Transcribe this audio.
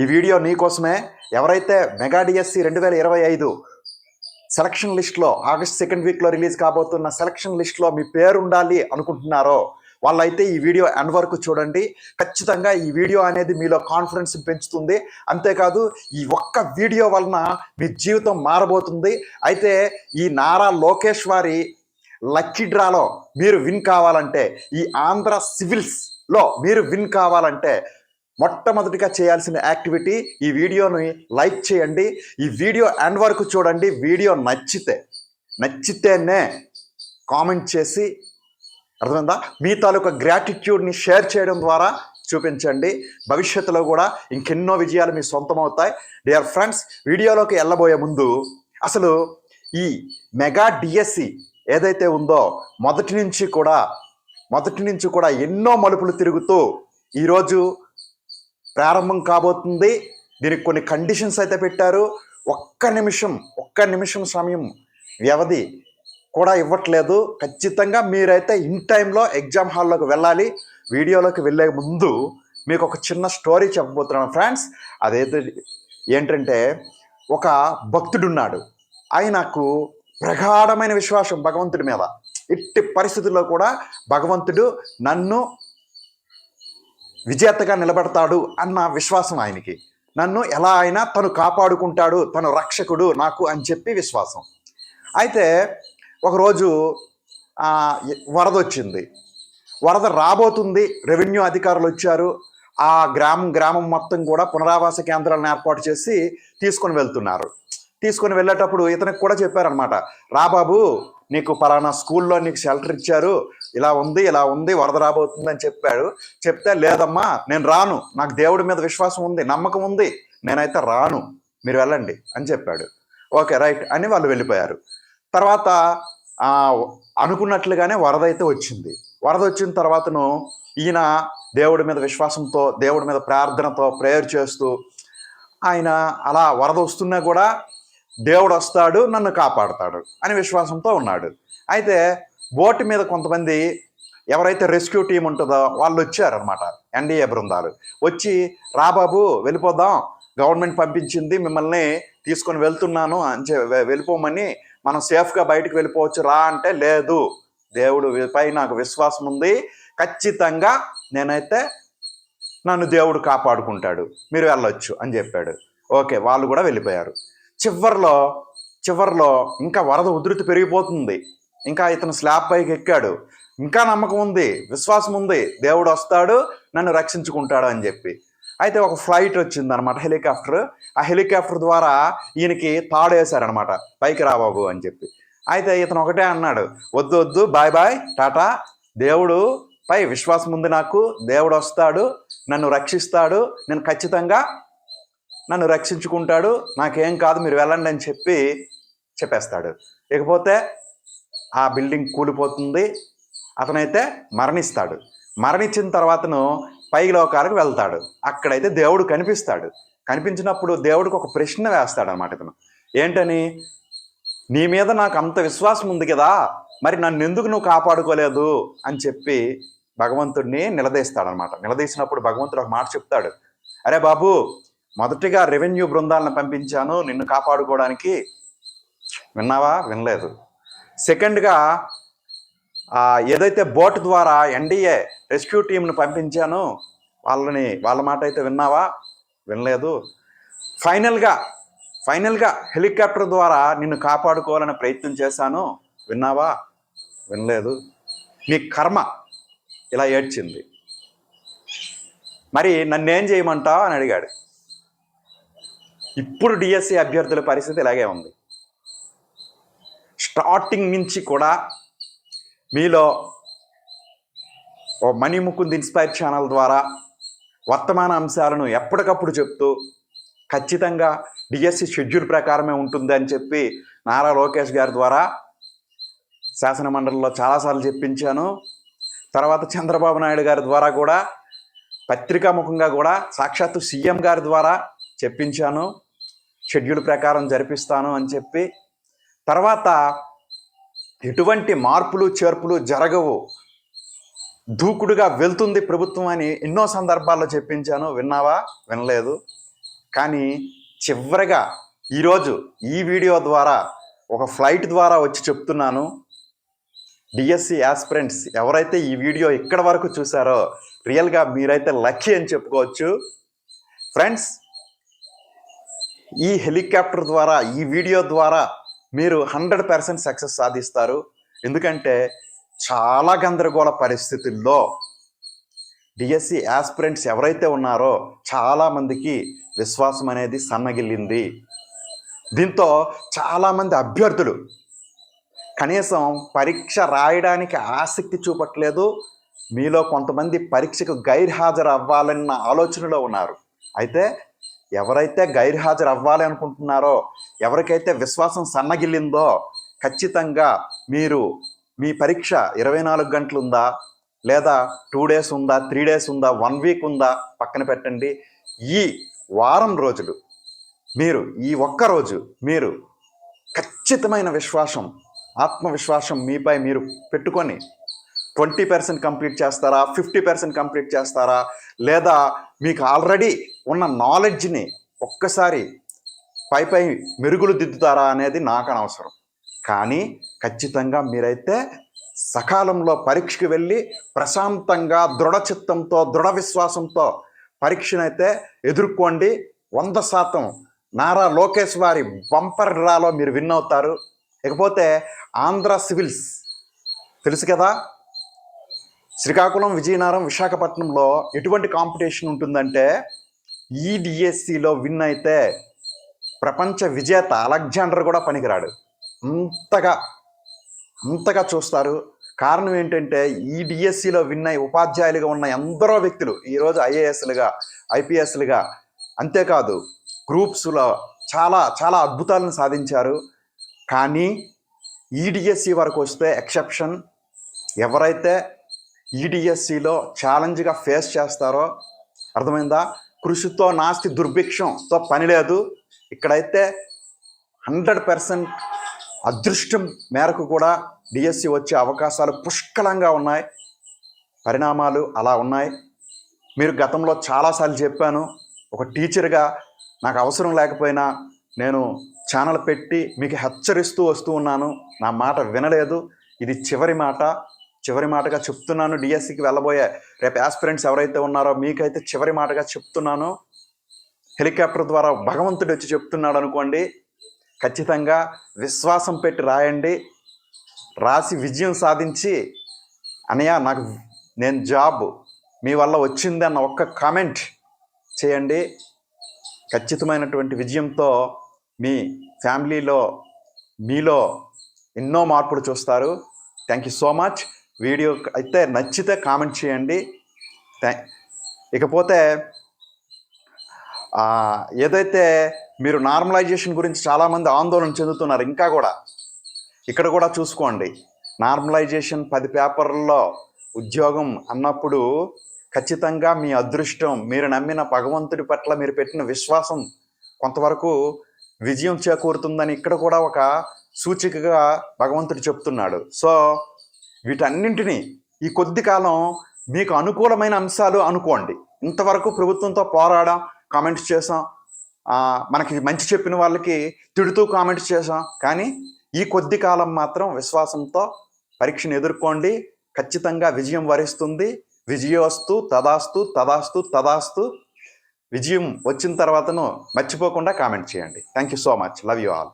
ఈ వీడియో నీకోసమే ఎవరైతే మెగా డిఎస్సి రెండు వేల ఇరవై ఐదు సెలక్షన్ లిస్ట్లో ఆగస్ట్ సెకండ్ వీక్లో రిలీజ్ కాబోతున్న సెలక్షన్ లిస్ట్లో మీ పేరు ఉండాలి అనుకుంటున్నారో వాళ్ళైతే ఈ వీడియో ఎండ్ వరకు చూడండి. ఖచ్చితంగా ఈ వీడియో అనేది మీలో కాన్ఫిడెన్స్ పెంచుతుంది. అంతేకాదు ఈ ఒక్క వీడియో వలన మీ జీవితం మారబోతుంది. అయితే ఈ నారా లోకేష్ వారి లక్కీ డ్రాలో మీరు విన్ కావాలంటే ఈ ఆంధ్ర సివిల్స్లో మీరు విన్ కావాలంటే మొట్టమొదటిగా చేయాల్సిన యాక్టివిటీ ఈ వీడియోని లైక్ చేయండి. ఈ వీడియో ఎండ్ వరకు చూడండి. వీడియో నచ్చితే నచ్చితేనే కామెంట్ చేసి అర్థమైందా? మీ తాలూకా గ్రాటిట్యూడ్ని షేర్ చేయడం ద్వారా చూపించండి. భవిష్యత్తులో కూడా ఇంకెన్నో విజయాలు మీ సొంతం అవుతాయి డియర్ ఫ్రెండ్స్ వీడియోలోకి వెళ్ళబోయే ముందు అసలు ఈ మెగా డిఎస్సి ఏదైతే ఉందో మొదటి నుంచి కూడా మొదటి నుంచి కూడా ఎన్నో మలుపులు తిరుగుతూ ఈరోజు ప్రారంభం కాబోతుంది. దీనికి కొన్ని కండిషన్స్ అయితే పెట్టారు. ఒక్క నిమిషం ఒక్క నిమిషం సమయం వ్యవధి కూడా ఇవ్వట్లేదు. ఖచ్చితంగా మీరైతే ఇన్ టైంలో ఎగ్జామ్ హాల్లోకి వెళ్ళాలి. వీడియోలోకి వెళ్ళే ముందు మీకు ఒక చిన్న స్టోరీ చెప్పబోతున్నాను ఫ్రెండ్స్ అదైతే ఏంటంటే ఒక భక్తుడున్నాడు ఆయనకు ప్రగాఢమైన విశ్వాసం భగవంతుడి మీద. ఎట్టి పరిస్థితుల్లో కూడా భగవంతుడు నన్ను విజేతగా నిలబడతాడు అన్న విశ్వాసం ఆయనకి. నన్ను ఎలా అయినా తను కాపాడుకుంటాడు తను రక్షకుడు నాకు అని చెప్పి విశ్వాసం. అయితే ఒకరోజు వరద వచ్చింది వరద రాబోతుంది రెవెన్యూ అధికారులు వచ్చారు. ఆ గ్రామం గ్రామం మొత్తం కూడా పునరావాస కేంద్రాలను ఏర్పాటు చేసి తీసుకొని వెళ్తున్నారు. తీసుకొని వెళ్ళేటప్పుడు ఇతనికి కూడా చెప్పారనమాట రాబాబు నీకు పలానా స్కూల్లో నీకు షెల్టర్ ఇచ్చారు ఇలా ఉంది ఇలా ఉంది వరద రాబోతుంది అని చెప్పాడు. చెప్తే లేదమ్మా నేను రాను. నాకు దేవుడి మీద విశ్వాసం ఉంది నమ్మకం ఉంది. నేనైతే రాను. మీరు వెళ్ళండి అని చెప్పాడు. ఓకే రైట్ అని వాళ్ళు వెళ్ళిపోయారు. తర్వాత అనుకున్నట్లుగానే వరద అయితే వచ్చింది. వరద వచ్చిన తర్వాతను ఈయన దేవుడి మీద విశ్వాసంతో దేవుడి మీద ప్రార్థనతో ప్రేయర్ చేస్తూ ఆయన అలా వరద వస్తున్నా కూడా దేవుడు వస్తాడు నన్ను కాపాడతాడు అని విశ్వాసంతో ఉన్నాడు. అయితే బోటు మీద కొంతమంది ఎవరైతే రెస్క్యూ టీం ఉంటుందో వాళ్ళు వచ్చారనమాట ఎన్డీఏ బృందాలు. వచ్చి రా బాబు వెళ్ళిపోదాం. గవర్నమెంట్ పంపించింది మిమ్మల్ని తీసుకొని వెళ్తున్నాను అని వెళ్ళిపోమని మనం సేఫ్గా బయటకు వెళ్ళిపోవచ్చు రా అంటే లేదు. దేవుడు పై నాకు విశ్వాసం ఉంది. ఖచ్చితంగా నేనైతే నన్ను దేవుడు కాపాడుకుంటాడు. మీరు వెళ్ళొచ్చు అని చెప్పాడు. ఓకే వాళ్ళు కూడా వెళ్ళిపోయారు. చివర్లో చివరిలో ఇంకా వరద ఉధృతి పెరిగిపోతుంది. ఇంకా ఇతను స్లాబ్ పైకి ఎక్కాడు. ఇంకా నమ్మకం ఉంది విశ్వాసం ఉంది దేవుడు వస్తాడు నన్ను రక్షించుకుంటాడు అని చెప్పి. అయితే ఒక ఫ్లైట్ వచ్చింది అనమాట హెలికాప్టర్. ఆ హెలికాప్టర్ ద్వారా ఈయనకి తాడేశారనమాట. పైకి రాబాబు అని చెప్పి. అయితే ఇతను ఒకటే అన్నాడు వద్దు వద్దు బాయ్ బాయ్ టాటా దేవుడు పై విశ్వాసం ఉంది నాకు దేవుడు వస్తాడు నన్ను రక్షిస్తాడు నేను ఖచ్చితంగా నన్ను రక్షించుకుంటాడు నాకేం కాదు మీరు వెళ్ళండి అని చెప్పి చెప్పేస్తాడు. ఇకపోతే ఆ బిల్డింగ్ కూలిపోతుంది. అతనైతే మరణిస్తాడు. మరణించిన తర్వాతను పై లోకాలకు వెళ్తాడు. అక్కడైతే దేవుడు కనిపిస్తాడు. కనిపించినప్పుడు దేవుడికి ఒక ప్రశ్న వేస్తాడు అనమాట ఇతను. ఏంటని? నీ మీద నాకు అంత విశ్వాసం ఉంది కదా. మరి నన్ను ఎందుకు నువ్వు కాపాడుకోలేదు? అని చెప్పి భగవంతుడిని నిలదీస్తాడనమాట నిలదీసినప్పుడు భగవంతుడు ఒక మాట చెప్తాడు. అరే బాబు మొదటిగా రెవెన్యూ బృందాలను పంపించాను. నిన్ను కాపాడుకోవడానికి. విన్నావా? వినలేదు. సెకండ్గా ఏదైతే బోట్ ద్వారా ఎన్డీఏ రెస్క్యూ టీంను పంపించాను వాళ్ళని వాళ్ళ మాట అయితే విన్నావా? వినలేదు. ఫైనల్గా ఫైనల్గా హెలికాప్టర్ ద్వారా నిన్ను కాపాడుకోవాలని ప్రయత్నం చేశాను. విన్నావా? వినలేదు. నీ కర్మ ఇలా ఏడ్చింది. మరి నన్నేం చేయమంటావు? అని అడిగాడు. ఇప్పుడు డిఎస్సి అభ్యర్థుల పరిస్థితి ఇలాగే ఉంది. స్టార్టింగ్ నుంచి కూడా మీలో ఓ మణి ముకుంద్ ఇన్స్పైర్ ఛానల్ ద్వారా వర్తమాన అంశాలను ఎప్పటికప్పుడు చెప్తూ ఖచ్చితంగా డిఎస్సి షెడ్యూల్ ప్రకారమే ఉంటుంది అని చెప్పి నారా లోకేష్ గారి ద్వారా శాసనమండలిలో చాలాసార్లు చెప్పించాను. తర్వాత చంద్రబాబు నాయుడు గారి ద్వారా కూడా పత్రికాముఖంగా కూడా సాక్షాత్తు సీఎం గారి ద్వారా చెప్పించాను. షెడ్యూల్ ప్రకారం జరిపిస్తాను అని చెప్పి తర్వాత ఎటువంటి మార్పులు చేర్పులు జరగవు. దూకుడుగా వెళ్తుంది ప్రభుత్వం అని ఎన్నో సందర్భాల్లో చెప్పించాను. విన్నావా? వినలేదు. కానీ చివరిగా ఈరోజు ఈ వీడియో ద్వారా ఒక ఫ్లైట్ ద్వారా వచ్చి చెప్తున్నాను. డిఎస్సి యాస్పిరెంట్స్ ఎవరైతే ఈ వీడియో ఇక్కడ వరకు చూసారో రియల్గా మీరైతే లక్కీ అని చెప్పుకోవచ్చు. ఫ్రెండ్స్ ఈ హెలికాప్టర్ ద్వారా ఈ వీడియో ద్వారా మీరు హండ్రెడ్ పర్సెంట్ సక్సెస్ సాధిస్తారు. ఎందుకంటే చాలా గందరగోళ పరిస్థితుల్లో డిఎస్సి యాస్పిరెంట్స్ ఎవరైతే ఉన్నారో చాలామందికి విశ్వాసం అనేది సన్నగిల్లింది. దీంతో చాలామంది అభ్యర్థులు కనీసం పరీక్ష రాయడానికి ఆసక్తి చూపట్లేదు. మీలో కొంతమంది పరీక్షకు గైర్హాజరు అవ్వాలన్న ఆలోచనలో ఉన్నారు. అయితే ఎవరైతే గైర్హాజరు అవ్వాలి అనుకుంటున్నారో ఎవరికైతే విశ్వాసం సన్నగిల్లిందో ఖచ్చితంగా మీరు మీ పరీక్ష ఇరవై నాలుగు గంటలు ఉందా లేదా టూ డేస్ ఉందా? త్రీ డేస్ ఉందా? వన్ వీక్ ఉందా? పక్కన పెట్టండి. ఈ వారం రోజులు మీరు ఈ ఒక్క రోజు మీరు ఖచ్చితమైన విశ్వాసం ఆత్మవిశ్వాసం మీపై మీరు పెట్టుకొని ట్వంటీ పర్సెంట్ కంప్లీట్ చేస్తారా? ఫిఫ్టీ పర్సెంట్ కంప్లీట్ చేస్తారా? లేదా మీకు ఆల్రెడీ ఉన్న నాలెడ్జ్ని ఒక్కసారి పై పై మెరుగులు దిద్దుతారా అనేది నాకు అనవసరం. కానీ ఖచ్చితంగా మీరైతే సకాలంలో పరీక్షకి వెళ్ళి ప్రశాంతంగా దృఢ చిత్తంతో దృఢ విశ్వాసంతో పరీక్షనైతే ఎదుర్కోండి. వంద శాతం నారా లోకేష్ వారి బంపర్ డ్రాలో మీరు విన్ అవుతారు. ఇకపోతే ఆంధ్ర సివిల్స్ తెలుసు కదా? శ్రీకాకుళం విజయనగరం విశాఖపట్నంలో ఎటువంటి కాంపిటీషన్ ఉంటుందంటే ఈ డిఎస్సిలో విన్ అయితే ప్రపంచ విజేత అలెగ్జాండర్ కూడా పనికిరాడు. అంతగా అంతగా చూస్తారు. కారణం ఏంటంటే ఈ డిఎస్సిలో విన్ అయి ఉపాధ్యాయులుగా ఉన్న ఎందరో వ్యక్తులు ఈరోజు ఐఏఎస్లుగా ఐపీఎస్లుగా అంతేకాదు గ్రూప్స్లో చాలా చాలా అద్భుతాలను సాధించారు. కానీ ఈడిఎస్సి వరకు వస్తే ఎక్సెప్షన్ ఎవరైతే ఈడిఎస్సిలో ఛాలెంజ్గా ఫేస్ చేస్తారో అర్థమైందా? కృషితో నాస్తి దుర్భిక్షంతో పని లేదు. ఇక్కడైతే హండ్రెడ్ పర్సెంట్ అదృష్టం మేరకు కూడా డిఎస్సి వచ్చే అవకాశాలు పుష్కలంగా ఉన్నాయి. పరిణామాలు అలా ఉన్నాయి. మీరు గతంలో చాలాసార్లు చెప్పాను ఒక టీచర్గా నాకు అవసరం లేకపోయినా నేను ఛానల్ పెట్టి మీకు హెచ్చరిస్తూ వస్తూ ఉన్నాను. నా మాట వినలేదు. ఇది చివరి మాట. చివరి మాటగా చెప్తున్నాను. డిఎస్సికి వెళ్ళబోయే రేపు ఆస్పిరెంట్స్ ఎవరైతే ఉన్నారో మీకైతే చివరి మాటగా చెప్తున్నాను. హెలికాప్టర్ ద్వారా భగవంతుడు వచ్చి చెప్తున్నాడు అనుకోండి ఖచ్చితంగా విశ్వాసం పెట్టి రాయండి. రాసి విజయం సాధించి అనయా నాకు నేను జాబ్ మీ వల్ల వచ్చింది అన్న ఒక్క కామెంట్ చేయండి. ఖచ్చితమైనటువంటి విజయంతో మీ ఫ్యామిలీలో మీలో ఎన్నో మార్పులు చూస్తారు. Thank you so much video అయితే నచ్చితే కామెంట్ చేయండి. థ్యాంక్ ఇకపోతే ఏదైతే మీరు నార్మలైజేషన్ గురించి చాలామంది ఆందోళన చెందుతున్నారు ఇంకా కూడా ఇక్కడ కూడా చూసుకోండి. నార్మలైజేషన్ పది పేపర్లలో ఉద్యోగం అన్నప్పుడు ఖచ్చితంగా మీ అదృష్టం మీరు నమ్మిన భగవంతుడి పట్ల మీరు పెట్టిన విశ్వాసం కొంతవరకు విజయం చేకూరుతుందని ఇక్కడ కూడా ఒక సూచికగా భగవంతుడు చెప్తున్నాడు. సో వీటన్నింటినీ ఈ కొద్ది కాలం మీకు అనుకూలమైన అంశాలు అనుకోండి. ఇంతవరకు ప్రభుత్వంతో పోరాడాం కామెంట్స్ చేసాం మనకి మంచి చెప్పిన వాళ్ళకి తిడుతూ కామెంట్స్ చేసాం కానీ ఈ కొద్ది కాలం మాత్రం విశ్వాసంతో పరీక్షను ఎదుర్కోండి. ఖచ్చితంగా విజయం వరిస్తుంది. విజయోస్తు తదాస్తు తదాస్తు తదాస్తు. విజయం వచ్చిన తర్వాతను మర్చిపోకుండా కామెంట్ చేయండి. Thank you so much love you all